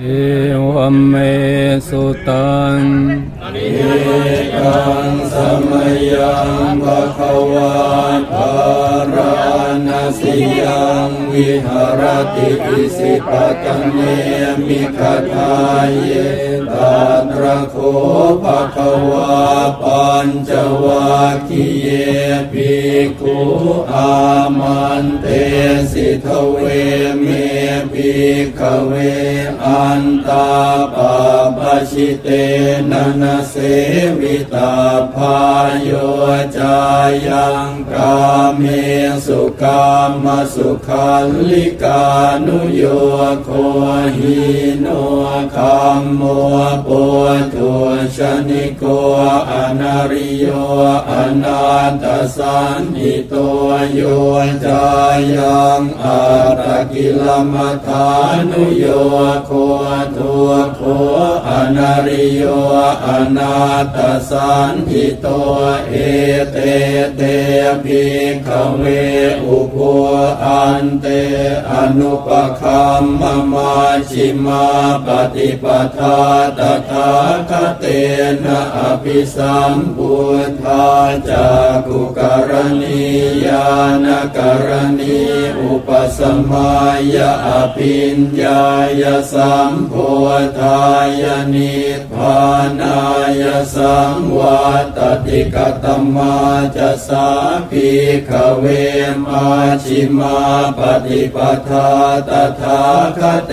เอวเมสุตังกังสมยังภะคะวาภาราณ สิยังวิหารติอิสิปะตังเนมิคทายเยตาตระโคภะคะวาปัญจวัคคีเยภิกขุอามันเตสิทเวเมภิกขเวอันตาปาปชิเตนะนะเสวิตาพายโยจายังกาเมสุกามสุขันลิกานุโยโคหิโนคัมโมปุถุชนิโกอนาริโยอนาตสันนิโตโยจายังอาตกิลมัฐานุโยโคทุโคอนาริโยอนาตสันทิโตเอเตเตภิกขเวอุปอันเตอนุปคัมมมาชิมาปฏิปทาตถาคเตนะอภิสัมพุทธาจากุกรณียานกรณีอุปสมัยอภิญญายสัมโพธายนิพานายสังวัตติกตมาจะสาภิกเวมาชิมาปฏิปทาตถาคเต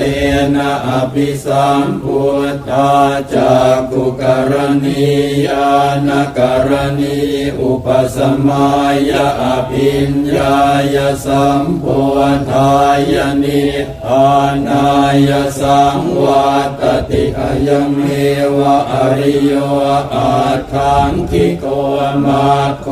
นะอภิสัมพุทธาจากกุกรณียานกรณีอุปสมัยอภิญญายสัมโพธายนิพพานายสังวัตติอยังเมวะอริโยอาทังคิโกมาโค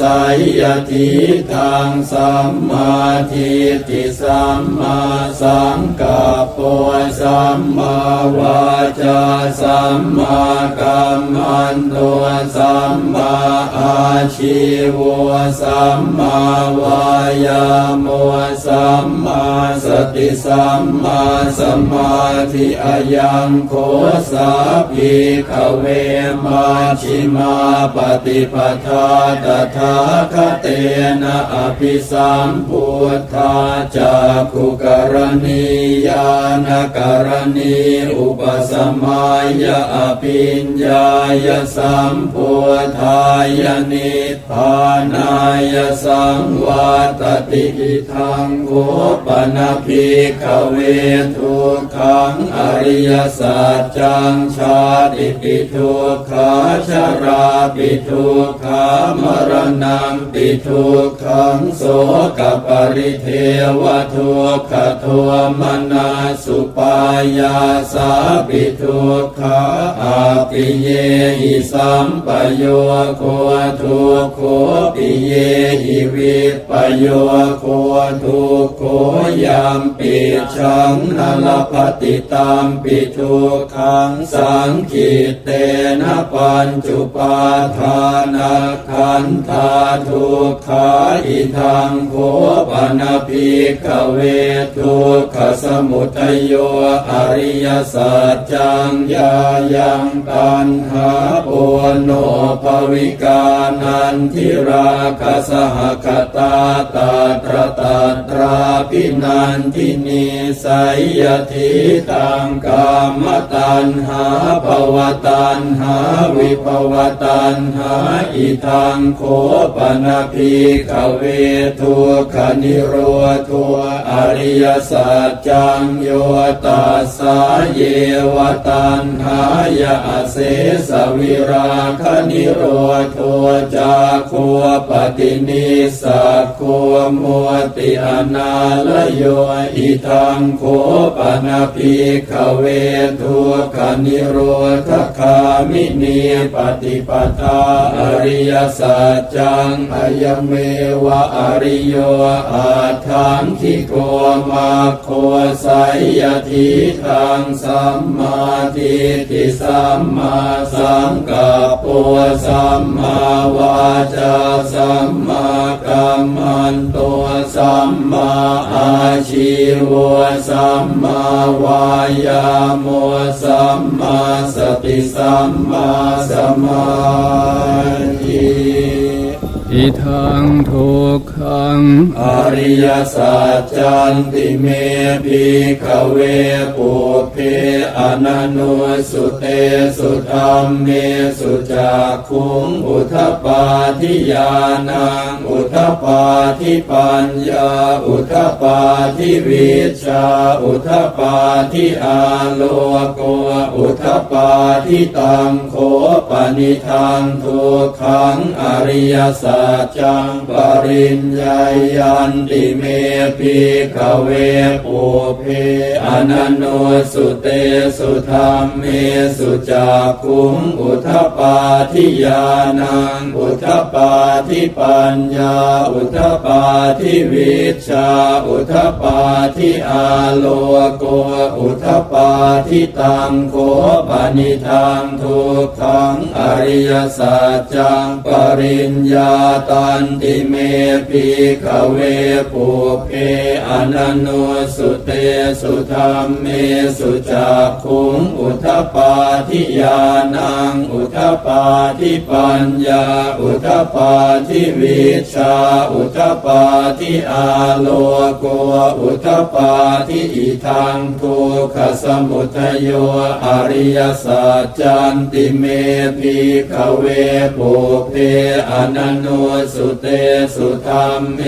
สายยทิทางสัมมาทิฏฐิสัมมาสังกัปปะสัมมาวาจาสัมมากัมมันโตสัมมาอาชีวสัมมาวายาโมสัมมาสติสัมมาสมาธิอายังโคสาภิกขเวมาชิมาปฏิปทาตถาคเตนะอภิสัมพุทธาจากขุกรณียานกรณีอุปสมัยอภิญญายสัมพุทธายนิพพานายสังวัตติอิทังโกปนาภิกขเวทุกขังอริยสัจจังชาติปิทุกขาชราปิทุกขามรณะปิทุกขังโสกปริเทวทุกขโทมนาสุปายาสาปิทุกขาอาปิเยหิสัมปโยโคทุกโคปิเยหิวิปโยโคทุกโคยามปิชังนลปฏิตามปิทุกขังสังขิเตนะปัญจุปาทานาขันธาทุกขาอิทังโคปนาภิกเวทุกขสมุทัยโยอริยสัจจังยายังตันหาปุโนภวิกานันทิราคสหคตาตาตรตาตราปินันทินิสัยยทิตังกามตันหาภวตันหาวิภวตันหาอิทังโคปนาภิกเวทุกขนิโรธัวอริยสัจจังโยตัสสาเยวตันหายาเสสวิราคนิโรธัวจาโคปฏินิสักโคมัวติอนาลโยอิทังโคปนาภิกขเวทุกขนิโรธคามินีปฏิปทาอริยสัจจังอายเมวะอริโยอาทังคิโกมาโคสายยทิทางสัมมาทิฏฐิสัมมาสังกัปปะสัมมาวาจาสัมมากัมมันโตสัมมาอาชีวสัมมาวายาโมสัมมาสติสัมมาสมาธิ อิทังทุกขังอริยสัจจันติเมภิกขเวปุเพอนันโนสุเตสุธรรมเมสุจักขุงอุทปาทิยานังอุทปาทิปัญญาอุทปาทิวิชาอุทปาทิอาโลโกอุทปปาทิตังโคปนิทังทุกขังอริยสัจจังปริญญายันติเมปิขเวปุเพอนันโนสุเตสุธรรมเมสุจักุงอุทปปาทิยานังอุทปปาทิปัญญา อุทปปาทิวิชา อุทปปาทิอาโลโก อุทปปาทิตังโคปนิทังทุกขังอริยสัจจังปริญญาตันติเมปิขเวปุเพอนันโนสุเตสุธรรมเมสุจักขุงอุทปปาทิยานังอุทปปาทิปัญญาอุทปปาทิวิชาอุทปปาทิอาโลโกอุทปปาทิอิทังทุกขสมุทโยอริยสัจจันติเมปิขเวปุเพอนันโนสุเตสุธรรมเม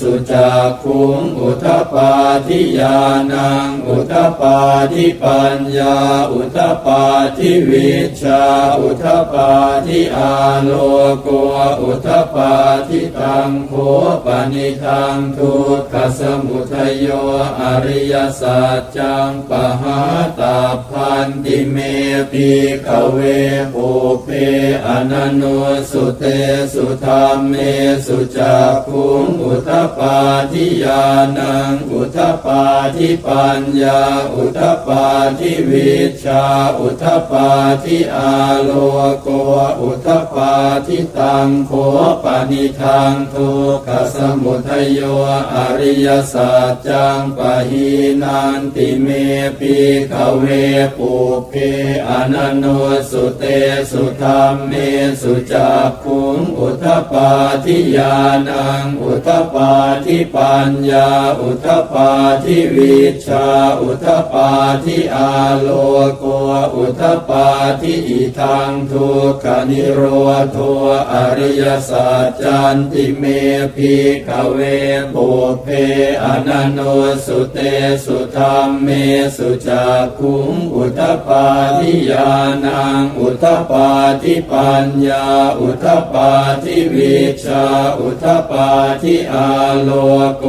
สุจักขุงอุทปาทิยานังอุทปาทิปัญญา อุทปาทิวิชา อุทปาทิอาโลโกอุทปาทิตังโคปนิทังทุกขสมุทโยอริยสัจจังปหาตาพันติเมปิขเวปุเพอนันโนสุเตสุธรรมเมสุจักขุงอุทปปาทิยานังอุทปปาทิปัญญา อุทปปาทิวิชา อุทปปาทิอาโลโก อุทปปาทิตังโคปนิทังทุกขสมุทัยโยอริยสัจจังปะหีนันติเมปิขเวปุเพอนันโนสุเตสุธรรมเมสุจักขุงอุทปปาทิยานัง อุทปปาทิปัญญา อุทปปาทิวิชา อุทปปาทิอาโลโก อุทปปาทิอิทังทุกขนิโรธอริยสัจจันติเมภิกเวปุเพอนันโนสุเตสุธรรมเมสุจักุงอุทปปาทิยานัง อุทปปาทิปัญญา อุทปาทิวิชาอุทปปาทิอาโลโก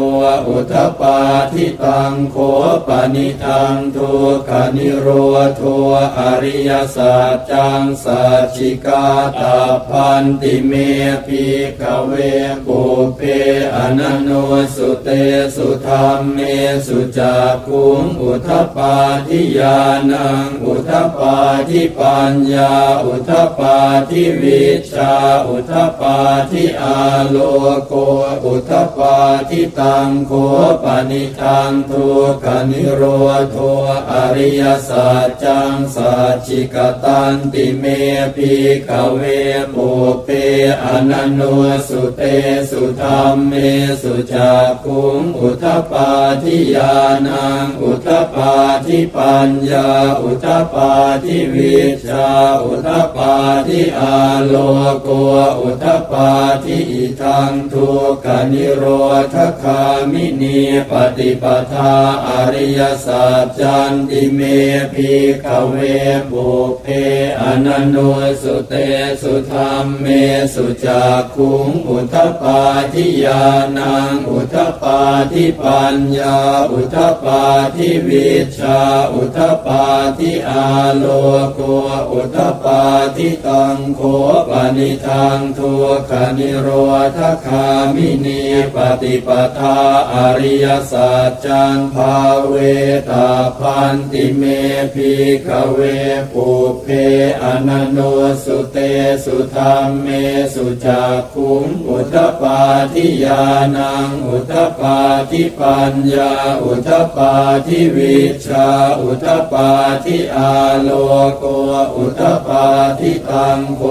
อุทปปาทิตังโคปนิทังทุกขนิโรธอริยสัจจังสัจจิกาตาพันติเมภิกขเวปุเพอนันโนสุเตสุธรรมเมสุจักขุงอุทปปาทิยานังอุทปปาทิปัญญาอุทปปาทิวิชาอุทปปาทิอาโลโกอุทปปาทิตังโคปนิทังทุกนิโรธอริยสัจจังสัจจิกตันติเมภิกเวปุเปอนันโนสุเตสุธรรมเมสุจักุงอุทปปาทิยานังอุทปปาทิปัญญาอุทปปาทิวิชาอุทปปาทิอาโลโกอุทปาทิอิทังทุกขนิโรธคามินีปฏิปทาอริยสัจจันติเมภิกขเวปุเพอนันโนสุเตสุธรรมเมสุจักขุงอุทปาทิยานังอุทปาทิปัญญาอุทปาทิวิชาอุทปาทิอาโลโกอุตปาทิตังโคปนิทังทุกขนิโรธคามินีปฏิปทาอริยสัจจังภาเวตาพันติเมพิกเวปุเพอนันโนสุเตสุธรรมเมสุจักขุงอุทปาทิยานังอุทปาทิปัญญาอุทปาทิวิชาอุทปาทิอาโลโกอุทปาทิตังโค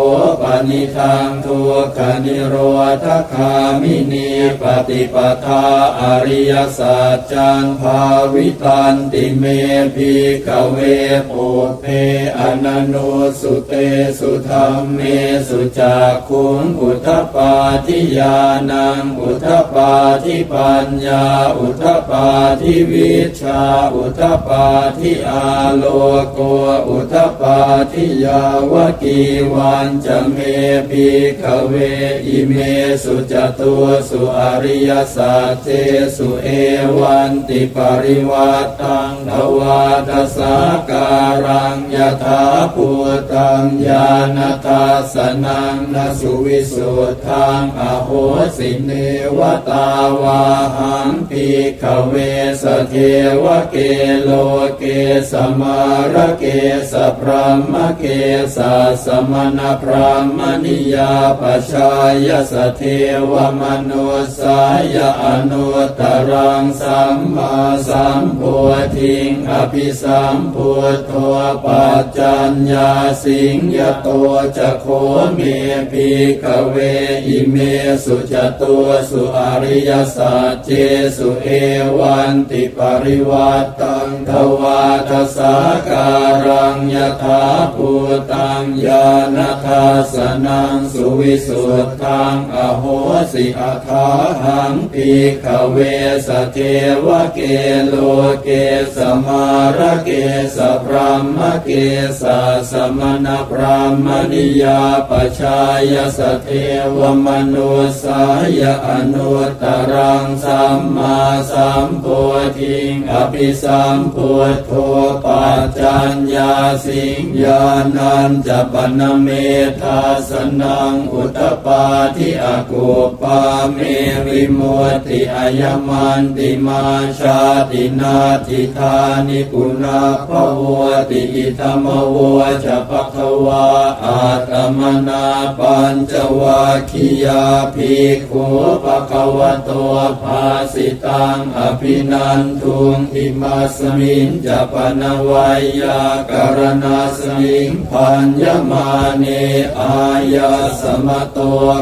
ปนิทังทุกขนิโรธคามินีปฏิปทาอริยสัจจังภาวิตันติเมพิกเวปุเพอนันโนสุเตสุธรรมเมสุจักขุงอุทปาทิยานังอุทปาทิปัญญาอุทปาทิวิชาอุทปาทิอาโลโกอุทปาทิยาวกีวันจะเมพิกเวอิเมสุจตุสุอริยสัจเจสุเอวันติปริวัตังทวาทสาการังยถาภูตังญาณทัสนังนสุวิสุทธังอโหสิเนวตาวาหังปิขเวสเทวเกโลเกสมาระเกสพรหมเกสสมณพรหมนิยาปชายสเทวมนุสายอนุตรังสัมมาสัมพุทิงอภิสัมพุทโธปัจจัญญาสิงยโตจะโคเมปิกเวอิเมสุจตุสุอริยสัจเจสุเอวันติปริวัตตังทวาทสาการังยถาภูตังญาณทัสสนังสุวิสุทธังอโหสิอาคาหังปิกเวสเทวเกโลเกสมาระเกสพรหมเกสสมณพรหมนิยาปชายสเทวมนุสายอนุตรังสัมมาสัมพุทธิงอภิสัมพุทโธปัจจัญญาสิงญานันจะปนเมธาสนังอุตตปาทิอากูปาเมวิมุตติอายมันติมาชาตินาทิธานิปุนาภวติอิธรรมโวจะปะคะวาอาตมนาปัญจวัคคียาภิกขุปะคะวะโตภาสิตังอภินันทุงอิมาสมิงจะปนวัยาการณาสมิงพัญญมาเนอายาสมะโต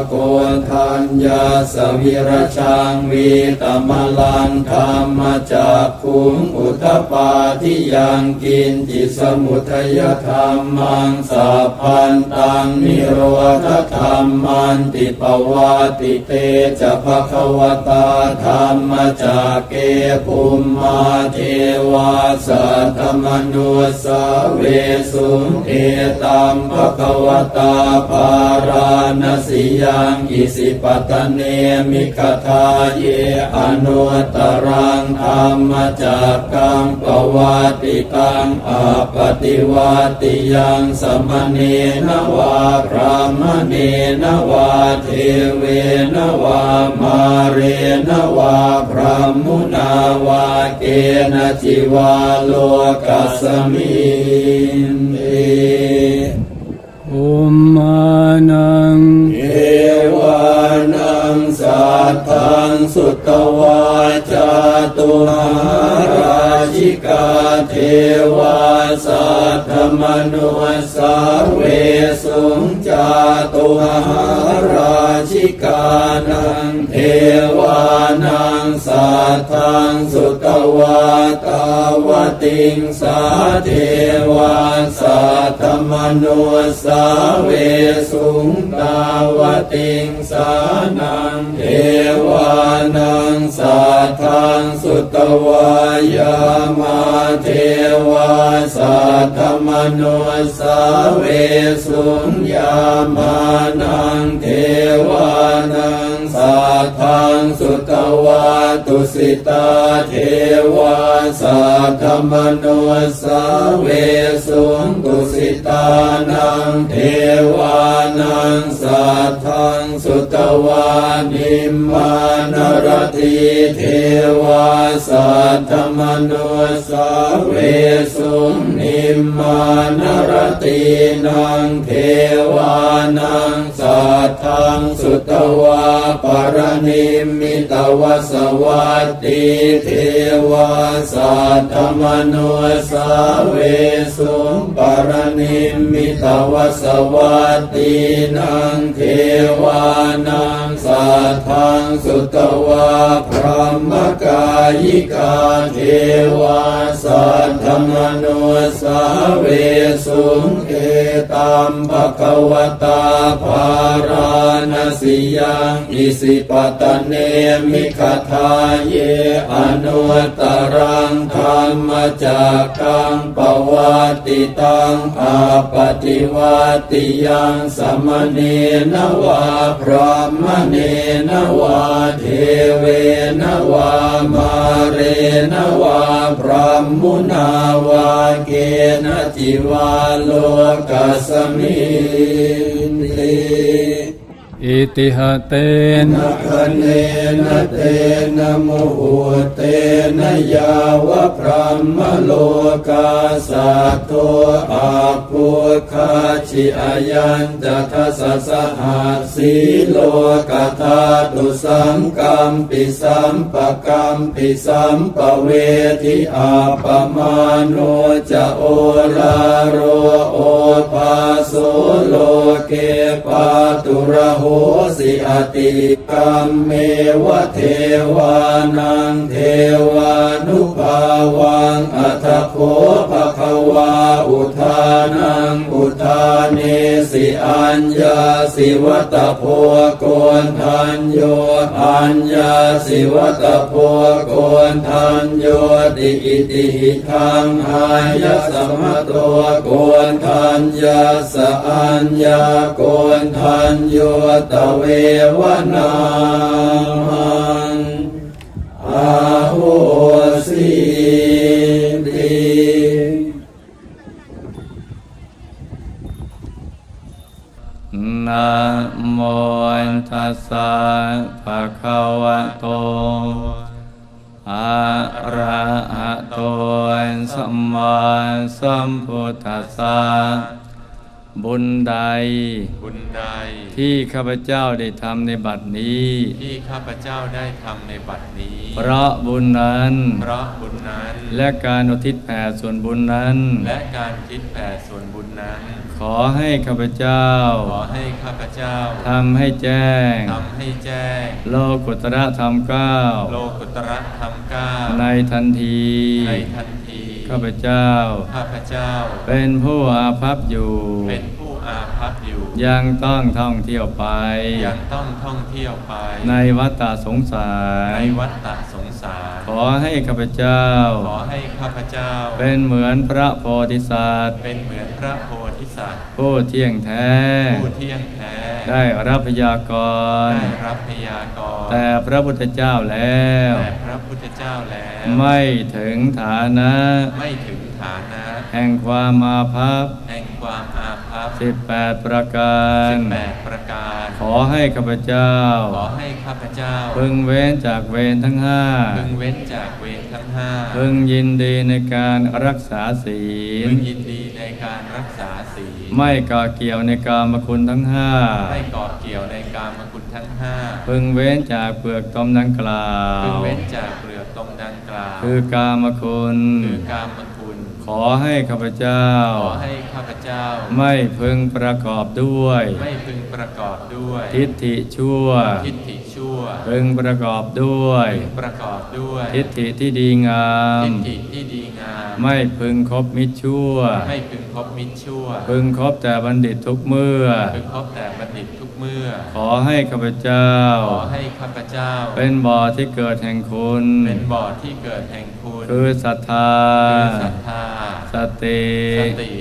โกนทัญญาสวิรชังวีตมลังธรรมจักขุงอุทปาทิยังกินจิสมุทยธรรมังสัพพันตังนิโรธธรรมันติปวาติเตจะภควตาธรรมจากเกภูมมาเทวาสัทมนุสเวสุเอตัมภควตาภาราณสิยังอิสิปตเนมิคทาเยอนุตรังธรรมจากกังปวัติตังอปฏิวัติยังสมเนนวาพระมเนนวาเทเวนวามาเรนวาพระมุนาวาเกณจิวาโลกัสมินเตอุม งสุตวาจาตุหารา ชิกาเทวาสัทธมนุสาเวสุงจาตุหาราชิกานังเทวานังสัทธังสุตวาตาวติงสาเทวาสัทธมนุสาเวสุงตาวติงสานังเทวานังสัทธังสุต วายามาเทวาสัทธมนุสาเวสุงยามานังเทวานังสัทธังสุตวาตุสิตาเทวาสัทธมโนสาเวสุงตุสิตานังเทวานังสัทธังสุตวานิมมานรติเทวาสัทธมโนสาเวสุนิมมานรตินังเทวานังสัทธังสุตวาปรณิมิตวสวัตติเทวาสัทธมโนสาเวสุปรณิมิตวสวัตตินังเทวานังสัทธังสุตวาพระมกายิกาเทวาสัทธมโนสาเวสุงเอตัมภะคะวตาภาราณสิยังอิสิปตเนมิขทาเยอนุตตรังธรรมจักกังปวัติตังอาปฏิวัติยังสมเนนวาพรหมเนนวาเทเวนวามา เรนวาพรหมุนาวาเกณจิวาโลกัสมิติอิติหะเตนะคะเนนะเตนะโมโหเตนะยาวะพรหมโลกาสัตโตอาภูคาชิอายันจะทัสสะหัสสีโลกธาตุสังกัมปิสัมปะกัมปิสัมปเวทิอาปมาโนจะโอลาโรโอภาโสโลเกปาตุระโหสิอติกรรมเมวะเทวานังเทวานุภาวังอัตโคภะคะวาอุทานังอุ เนสิอัญญาสิวัตโพโกนทันโยอัญญาสิวัตโพโกนทันโยติอิติหิทังหายะสมะโตโกนทันยาสะอัญญาโกนทันโยตเววนามังอาโห โมตัสสะภะคะวะโตอะระหะโตสัมมาสัมพุทธัสสะบุญใดบุญใด ที่ข้าพเจ้าได้ทำในบัดนี้ ที่ข้าพเจ้าได้ทำในบัดนี้ เพราะบุญนั้น เพราะบุญนั้น และการอุทิศแผ่ส่วนบุญนั้น และการคิดแผ่ส่วนบุญนั้น ขอให้ข้าพเจ้า ขอให้ข้าพเจ้าทำให้แจ้งทำให้แจ้ง โลกุตระธรรมเก้าโลกุตระธรรมเก้าในทันทีในทันทีข้าพเจ้าข้าพเจ้า เป็นผู้อาภัพอยู่เป็นผู้อาภัพอยู่ ยังต้องท่องเที่ยวไป ยังต้องท่องเที่ยวไป ในวัฏฏะสงสารในวัฏฏะสง สารขอให้ข้าพเจ้า ขอให้ข้าพเจ้า เป็นเหมือนพระโพธิสัตว์ เป็นเหมือนพระโพธิสัตว์ ผู้เที่ยงแท้ ผู้เที่ยงแท้ ได้รับพยากร ได้รับพยากรณ์แต่พระพุทธเจ้าแล้ว แต่พระพุทธเจ้าแล้ว ไม่ถึงฐานะ ไม่ถึงฐานะ แห่งความมาภัพแห่งความ อาภัพสิบแปดประการสิบแปดประการ ขอให้ข้าพเจ้า ขอให้ข้าพเจ้า พึงเว้นจากเวรทั้งห้าพึงเว้นจากเวรทั้งห้าพึงยินดีในการรักษาศีพึลงยินดีในการรักษาศีล ไม่ก่อเกี่ยวในกามคุณทั้งห้าไม่ก่อเกี่ยวในกามคุณทั้งห้าพึงเว้นจากเปลือกตมดังกล่าว พึงเว้นจากเปลือกตรงดังกล่าว คือกามคุณ คือกามคุณข อให้ข้าพเจ้า ขอให้ข้าพเจ้า ไม่พึงประกอบด้วย ไม่พึงประกอบด้วย ทิฏฐิชั่ว ทิฏฐิชั่ว พึงประกอบด้วยพึงประกอบด้วย ทิฏฐิที่ดีงาม ทิฏฐิที่ดีงาม ไม่พึงคบมิตรชั่ว ไม่พึงคบมิตรชั่ว พึงคบแต่บัณฑิตทุกเมื่อ พึงคบแต่บัณฑิตทุกเมื่อ ขอให้ข้าพเจ้า ขอให้ข้าพเจ้า เป็นบ่อที่เกิดแห่งคุณ เป็นบ่อที่เกิดแห่ง คุณคือศรัทธาคือศรัทธาสติสติ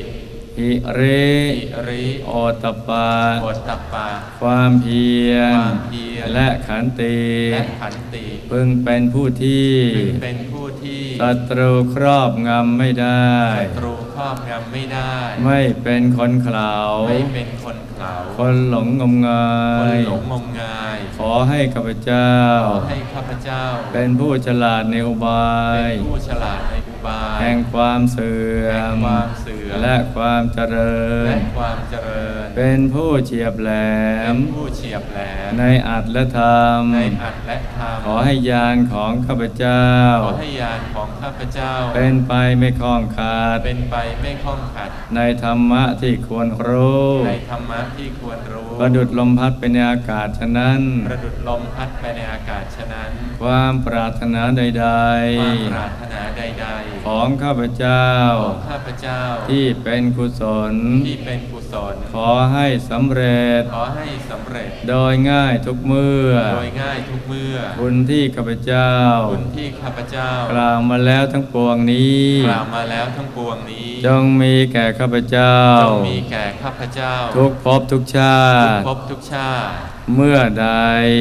หหิริอิริโอตตปปะโอตตัปปะความเพียรความเพียร และขันติและขันติพึงเป็นผู้ที่พึงเป็นผู้ที่ศัตรูครอบงำไม่ได้ศัตรู ครอบงำไม่ได้ ไม่เป็นคนเขลาไม่เป็นคนเขลาคนหลงงมงาคนยหลงงมงาย ขอให้ข้าพเจ้า ขอให้ข้าพเจ้า เป็นผู้ฉลาดในอุบาเป็ยนผู้ฉลาดในอุบายแห่งความเสื่อแห่งมความเสื่อมและความเจริและญความเจริญ เป็นผู้เฉียบแหลเป็มนผู้เฉียบแหลม ในอัตและธรรม ในอัตและธรรม ขอให้ยานของข้าพเจ้า ขอให้ญาณของข้าพเจ้า เป็นไปไม่คล้องขาด เป็นไปไม่ข้องขัดในธรรมะที่ควรรู้ ในธรรมะที่ควรรู้ ประดุดลมพัดไปในอากาศฉะนั้น ประดุดลมพัดไปในอากาศฉะนั้น ความปรารถนาใดความปรารถนาใดๆ ของข้าพเจ้าๆของข้าพเจ้า ที่เป็นกุศล ที่เป็นกุ ศลขอให้สำเร็จ ขอให้สำเร็จ โดยง่ายทุกเมื่อ โดยง่ายทุกเมื่อ บุญที่ข้าพเจ้า บุญที่ข้าพเจ้า กล่าวมาแล้วทั้งปวงนี้ กล่าวมาแล้วทั้งปวงนี้ จงมีแก่ข้าพเจ้า จงมีแก่ข้าพเจ้า ทุกภพทุกชาทุกติภพทุกชาติ เมื่อใด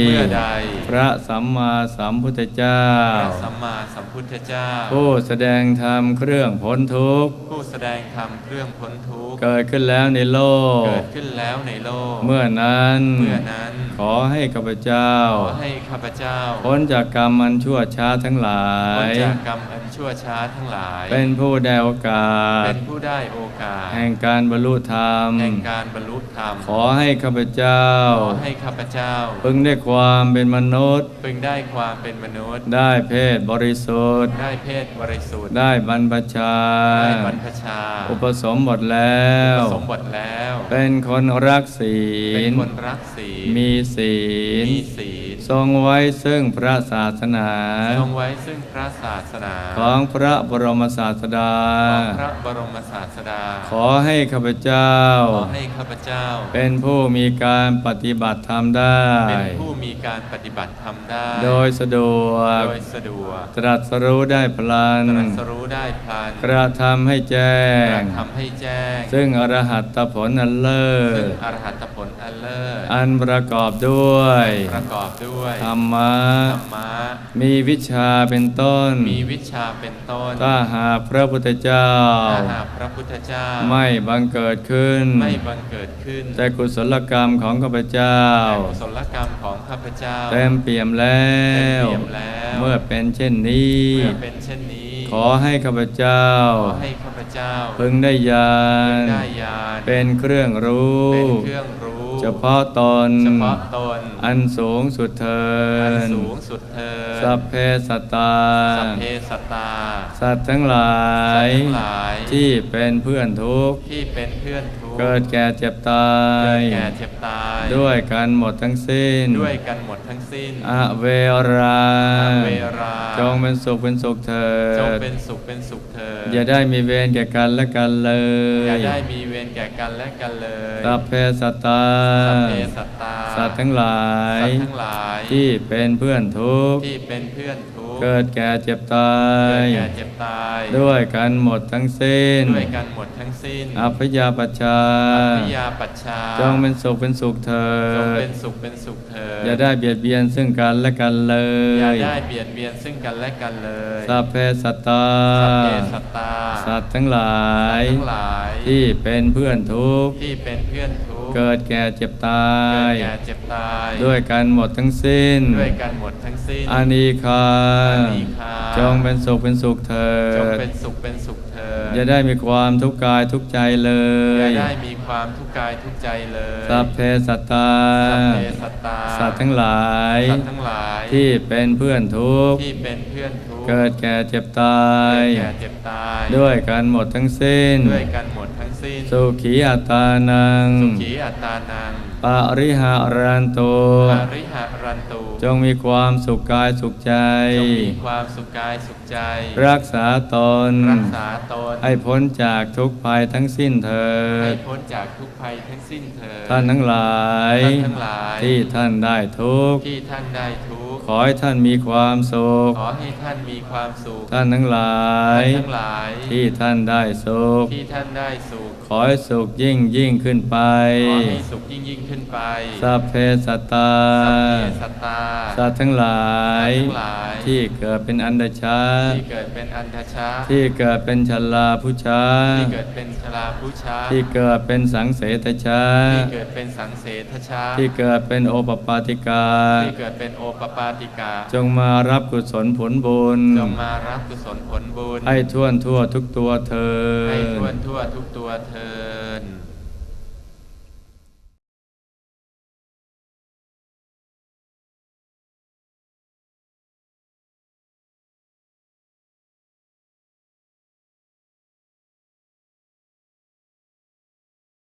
เมื่อใด พระสัมมาสัมพุทธเจ้า พระสัมมาสัมพุทธเจ้า ผู้แสดงธรรมเครื่องพ้นทุกข์ ผู้แสดงธรรมเครื่องพ้นทุกข์ เกิดขึ้นแล้วในโลก เกิดขึ้นแล้วในโลก เมื่อนั้นเมื่อนั้น ขอให้ข้าพเจ้า ขอให้ข้าพเจ้า พ้นจากกรรมมันชั่วช้าทั้งหลาพ้นยจากกรรมอันชั่วช้าทั้งหลาย เป็นผู้ได้โอกาส เป็นผู้ได้โอกาส แห่งการบรรลุธรรม แห่งการบรรลุธรรม ขอให้ข้าพเจ้า ขอให้ข้าพเจ้า พึงได้ความเป็นมนุษย์ พึงได้ความเป็นมนุษย์ ได้เพศบริสุทธิ์ ได้เพศบริสุทธิ์ ได้บรรพชา ได้บรรพชา อุปสมบทแล้วสมบทแล้วเป็นคนรักศีเป็นลคนรักศีล มีศีล มีศีล ทรงไว้ซึ่งพระศาสนา ทรงไว้ซึ่งพระศาสนา ของพระบรมศาสดา ของพระบรมศาสดา ขอให้ข้าพเจ้า ขอให้ข้าพเจ้า เป็นผู้มีการปฏิบัติธรรมได้ เป็นผู้มีการปฏิบัติธรรมได้ โดยสะดวก โดยสะดวก ตรัสรู้ได้พลัน ตรัสรู้ได้พลัน กระทำให้แจ้กงระทำให้แจ้ง ซึ่งอรหัตผลอันเลิซึ่งศอรหัตผลอันเลิศอันประกอบด้วยประกอบด้วยธรรมะธรรมะมีวิชาเป็นต้น มีวิชาเป็นต้นถ้าหากพระพุทธเจ้าถ้าหากพระพุทธเจ้า ไม่บังเกิดขึ้น ไม่บังเกิดขึ้น แต่กุศลกรรมของข้าพเจ้าแต่กุศลกรรมของข้าพเจ้าเต็มเปี่ยมแล้วเต็มเปี่ยมแล้วเมื่อเป็นเช่นนี้ เมื่อเป็นเช่นนี้ ขอให้ข้าพเจ้าขอให้ข้าพ เจ้า พึงได้ญาพึงณได้ญาณเป็นเครื่องรู้เป็นเครื่องรู้เฉพาะตนเฉพาะตนอันสูงสุดเทิอันนสูงสุดเธอญสัพเพสัตตาสัพเพสัตตาสัตว์ทั้งหลายสัตว์ทั้งหลายที่เป็นเพื่อนทุกข์ที่ เป็นเพื่อนทุกข์เกิดแก่เจ็บตาเกิยดแก่เจ็บตาย ด้วยกันหมดทั้งสิ้น ด้วยกันหมดทั้งสิ้นอเวราอาเวรา จงเป็นสุขเป็นสุขเถิจงดเป็นสุขเป็นสุขเธอญอย่าได้มีเวรแก่กันและกันเลอย่ายได้มีเวรแก่กันและกันเลยสัพเพสัตตาสัพเพสัตตา สัตว์ทั้งหลายสัตว์ทั้งหลายที่เป็นเพื่อนทุกข์ที่เป็นเพื่อนทุกข์ เกิดแก่เจ็บตาเกิดยแก่เจ็บตาย ด้วยกันหมดทั้งสิ้น ด้วยกันหมดทั้งสิ้นอัพยาปัชชาวิยาปัชชา จงเป็นสุขเป็นสุขเถิจงดเป็นสุขเป็นสุขเธอญอย่าได้เบียดเบียนซึ่งกันและกันเลอย่ายได้เบียดเบียนซึ่งกันและกันเลยสัพเพสัตตา สัพเพสัตตาสัตว์ทั้งหลายทั้งหลาย ที่เป็นเพื่อนทุกข์ที่เป็นเพื่อนทุกข์ เกิดแก่เจ็บตาเกิดยแก่เจ็บตาย ด้วยกันหมดทั้งสิ้น ด้วยกันหมดทั้งสิ้น อานีคาอานีคา จงเป็นสุขเป็นสุขเถิจงดเป็นสุขเป็นสุขเธอญอย่าได้มีความทุกข์กายทุกข์ใจเลอย่ายได้มีความทุกข์กายทุกข์ใจเลยสัพเพสัตตาสัพเพสัตตาสัตว์ทั้งหลายสัตว์ทั้งหลาย ที่เป็นเพื่อนทุกข์ที่เป็นเพื่อนทุกข์เกิดแก่เจ็บตาเกิยดแก่เจ็บตาย ด้วยกันหมดทั้งสิ้น ด้วยกันหมดทั้ง สิ้น สุขีอัตตานัง สุขีอัตตานัง ปาริหารันโตปาริหารันตุ จงมีความสุขกายสุขใจ จงมีความสุขกายสุขใจ รักษาตน รักษาตน ให้พ้นจากทุกภัยทั้งสิ้นเถิให้ดพ้นจากทุกภัยทั้งสิ้นเถิด ท่านทั้งหลาย ท่านทั้งหลาย ที่ท่านได้ทุกข์ที่ท่านได้ทุก ข์ขขอให้ท่านมีความสุข ขอให้ท่านมีความสุข ท่านทั้งหลายท่านทั้งหลาย ที่ท่านได้สุข ที่ท่านได้สุข ขอให้สุขยิ่งยิ่งขึ้นไป ขอให้สุขยิ่งยิ่งขึ้นไป สัพเพสัตตา สัพเพสัตตา สัตว์ทั้งหลายสัตว์ทั้งหลายที่เกิดเป็นอันดชาที่เกิดเป็นอันทชาที่เกิดเป็นชลาผู้ชาที่เกิดเป็นชราผู้ชาที่เกิดเป็นสังเสทชาที่เกิดเป็นสังเสทชาที่เกิดเป็นโอปปาติกาที่เกิดเป็นโอปปาติกา จงมารับกุศลผลบุญ จงมารับกุศลผลบุญ ให้ท่วนทั่วทุกตัวเธอให้ญทั่วทั่วทุกตัวเทิน